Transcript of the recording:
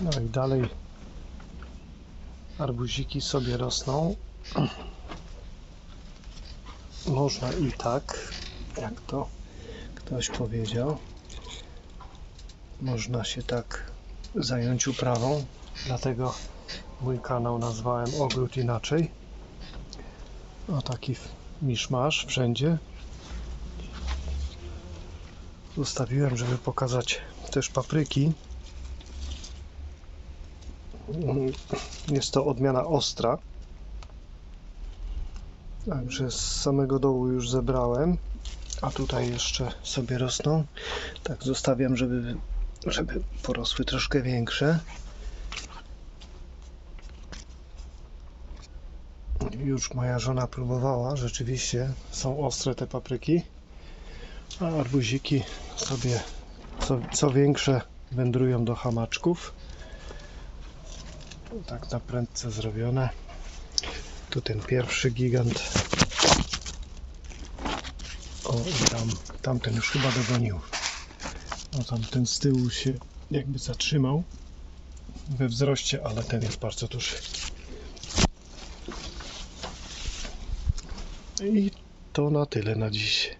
No i dalej arbuziki sobie rosną. Można i tak, jak to ktoś powiedział. Można się tak zająć uprawą. Dlatego mój kanał nazwałem Ogród Inaczej. O taki miszmasz wszędzie. Zostawiłem, żeby pokazać też papryki. Jest to odmiana ostra. Także z samego dołu już zebrałem. A tutaj jeszcze sobie rosną. Tak zostawiam, żeby, żeby porosły troszkę większe. Już moja żona próbowała. Rzeczywiście są ostre te papryki. A arbuziki sobie co, co większe wędrują do hamaczków. Tak na prędce zrobione. Tu ten pierwszy gigant. O, i tam, tamten już chyba dogonił. No tamten z tyłu się jakby zatrzymał we wzroście, ale ten jest bardzo duży. I to na tyle na dziś.